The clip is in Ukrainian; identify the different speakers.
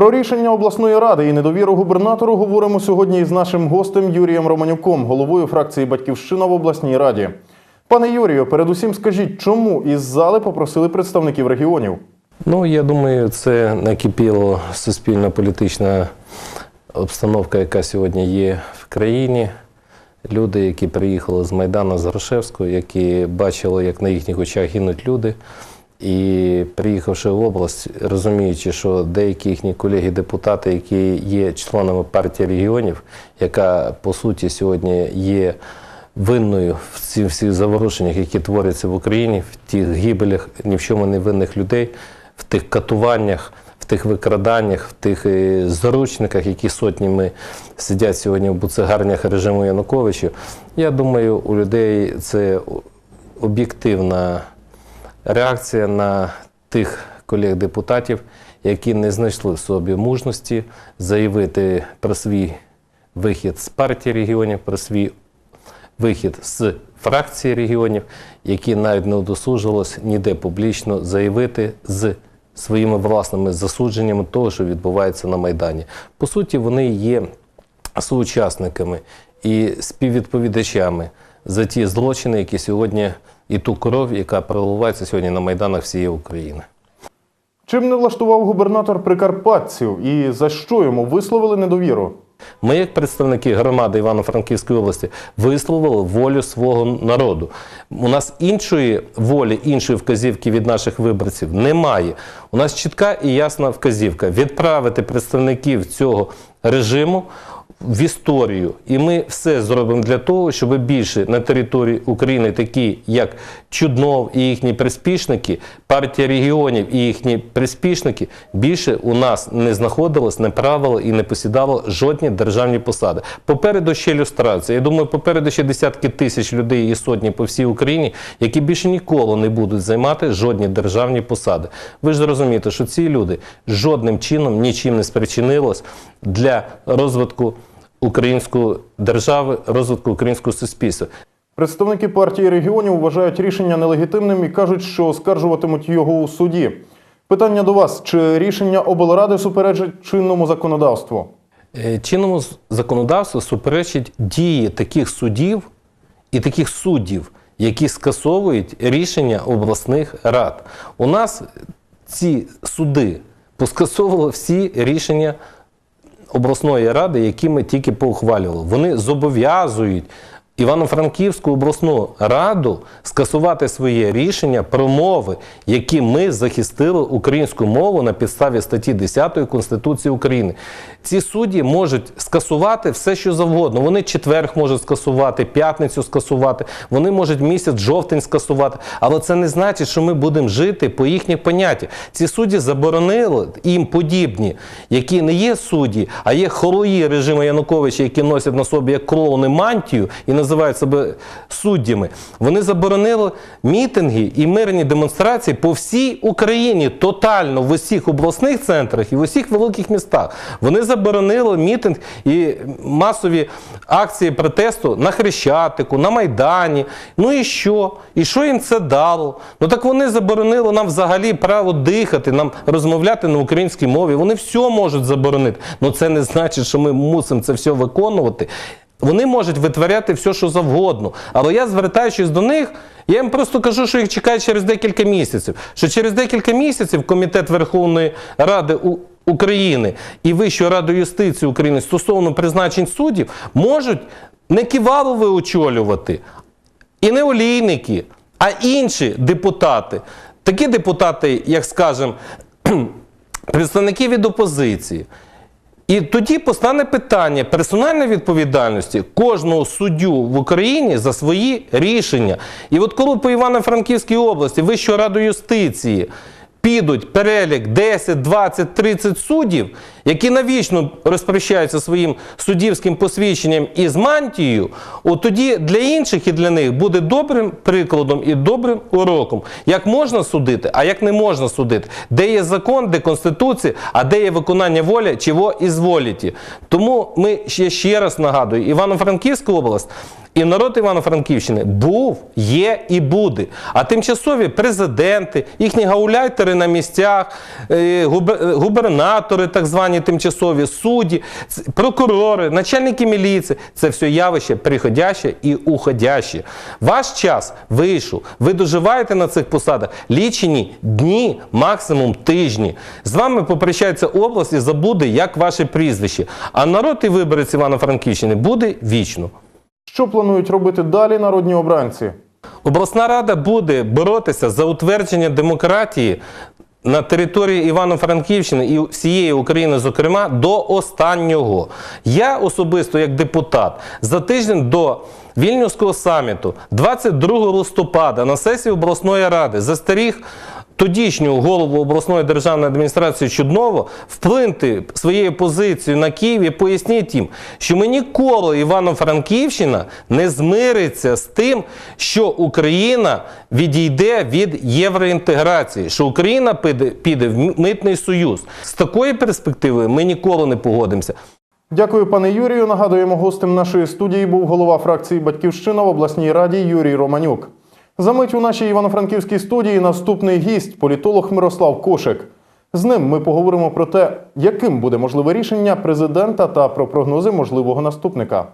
Speaker 1: Про рішення обласної ради і недовіру губернатору говоримо сьогодні із нашим гостем Юрієм Романюком, головою фракції Батьківщина в обласній раді. Пане Юрію, передусім скажіть, чому із зали попросили представників регіонів?
Speaker 2: Ну, я думаю, це накипіло суспільно-політична обстановка, яка сьогодні є в країні. Люди, які приїхали з Майдану з Грушевського, які бачили, як на їхніх очах гинуть люди. І приїхавши в область, розуміючи, що деякі їхні колеги-депутати, які є членами партії регіонів, яка по суті сьогодні є винною в цих всіх заворушеннях, які творяться в Україні, в тих гибелях ні в чому не винних людей, в тих катуваннях, в тих викраданнях, в тих е, заручниках, які сотнями сидять сьогодні в буцегарнях режиму Януковича. Я думаю, у людей це об'єктивна реакція на тих колег-депутатів, які не знайшли в собі мужності заявити про свій вихід з партії регіонів, про свій вихід з фракції регіонів, які навіть не удосужились ніде публічно заявити з своїми власними засудженнями того, що відбувається на Майдані. По суті, вони є соучасниками і співвідповідачами за ті злочини, які сьогодні і ту кров, яка проливається сьогодні на майданах всієї України.
Speaker 1: Чим не влаштував губернатор прикарпатців і за що йому висловили недовіру?
Speaker 2: Ми, як представники громади Івано-Франківської області, висловили волю свого народу. У нас іншої волі, іншої вказівки від наших виборців немає. У нас чітка і ясна вказівка відправити представників цього режиму в історію. І ми все зробимо для того, щоб більше на території України, такі як Чуднов і їхні приспішники, партія регіонів і їхні приспішники, більше у нас не знаходилось, не правило і не посідало жодні державні посади. Попереду ще люстрація. Я думаю, попереду ще десятки тисяч людей і сотні по всій Україні, які більше ніколи не будуть займати жодні державні посади. Ви ж зрозумієте, що ці люди жодним чином нічим не спричинилось для розвитку української держави, розвитку українського суспільства.
Speaker 1: Представники партії регіонів вважають рішення нелегітимним і кажуть, що оскаржуватимуть його у суді. Питання до вас: чи рішення облради суперечить чинному законодавству?
Speaker 2: Е, Чинному законодавству суперечить дії таких судів і таких суддів, які скасовують рішення обласних рад. У нас ці суди поскасовували всі рішення обласної ради, які ми тільки поухвалювали. Вони зобов'язують Івано-Франківську обласну раду скасувати своє рішення про мови, які ми захистили українську мову на підставі статті 10 Конституції України. Ці судді можуть скасувати все, що завгодно. Вони четверг можуть скасувати, п'ятницю скасувати, вони можуть місяць жовтень скасувати. Але це не значить, що ми будемо жити по їхніх поняттях. Ці судді заборонили їм подібні, які не є судді, а є холої режиму Януковича, які носять на собі як клоуни мантію і називають себе суддями. Вони заборонили мітинги і мирні демонстрації по всій Україні, тотально в усіх обласних центрах і в усіх великих містах. Вони заборонили мітинг і масові акції протесту на Хрещатику, на Майдані. Ну і що? І що їм це дало? Ну так вони заборонили нам взагалі право дихати, нам розмовляти на українській мові. Вони все можуть заборонити. Ну це не значить, що ми мусимо це все виконувати. Вони можуть витворяти все, що завгодно. Але я, звертаючись до них, я їм просто кажу, що їх чекає через декілька місяців. Що через декілька місяців Комітет Верховної Ради України і Вищої ради юстиції України стосовно призначень суддів можуть не Ківалови очолювати, і не олійники, а інші депутати. Такі депутати, як скажемо, представники від опозиції. І тоді постане питання персональної відповідальності кожного суддю в Україні за свої рішення. І от коли по Івано-Франківській області Вищу раду юстиції підуть перелік 10, 20, 30 суддів, які навічно розпрощаються своїм суддівським посвідченням і з мантією, от тоді для інших і для них буде добрим прикладом і добрим уроком, як можна судити, а як не можна судити, де є закон, де конституція, а де є виконання волі, чого і зволіті. Тому ми ще, ще раз нагадую, Івано-Франківська область. І народ Івано-Франківщини був, є і буде. А тимчасові президенти, їхні гауляйтери міністри на місцях, е, е, губернатори, так звані тимчасові судді, прокурори, начальники міліції це все явище приходяще і уходяще. Ваш час вийшов. Ви доживаєте на цих посадах лічені дні, максимум тижні. З вами попрощається область і забуде, як ваше прізвище. А народ і виборець Івано-Франківщини буде вічно.
Speaker 1: Що планують робити далі народні обранці?
Speaker 2: Обласна рада буде боротися за утвердження демократії на території Івано-Франківщини і всієї України, зокрема, до останнього. Я особисто, як депутат, за тиждень до Вільнюського саміту, 22 листопада, на сесії обласної ради застеріг тодішнього голову обласної державної адміністрації Чудново вплинути своєю позицією на Київ і поясніть їм, що ми ніколи Івано-Франківщина не змириться з тим, що Україна відійде від євроінтеграції, що Україна піде, піде в митний союз. З такої перспективи ми ніколи не погодимося.
Speaker 1: Дякую, пане Юрію. Нагадуємо, гостем нашої студії був голова фракції Батьківщина в обласній раді Юрій Романюк. Замить у нашій івано-франківській студії наступний гість, політолог Мирослав Кошик. З ним ми поговоримо про те, яким буде можливе рішення президента та про прогнози можливого наступника.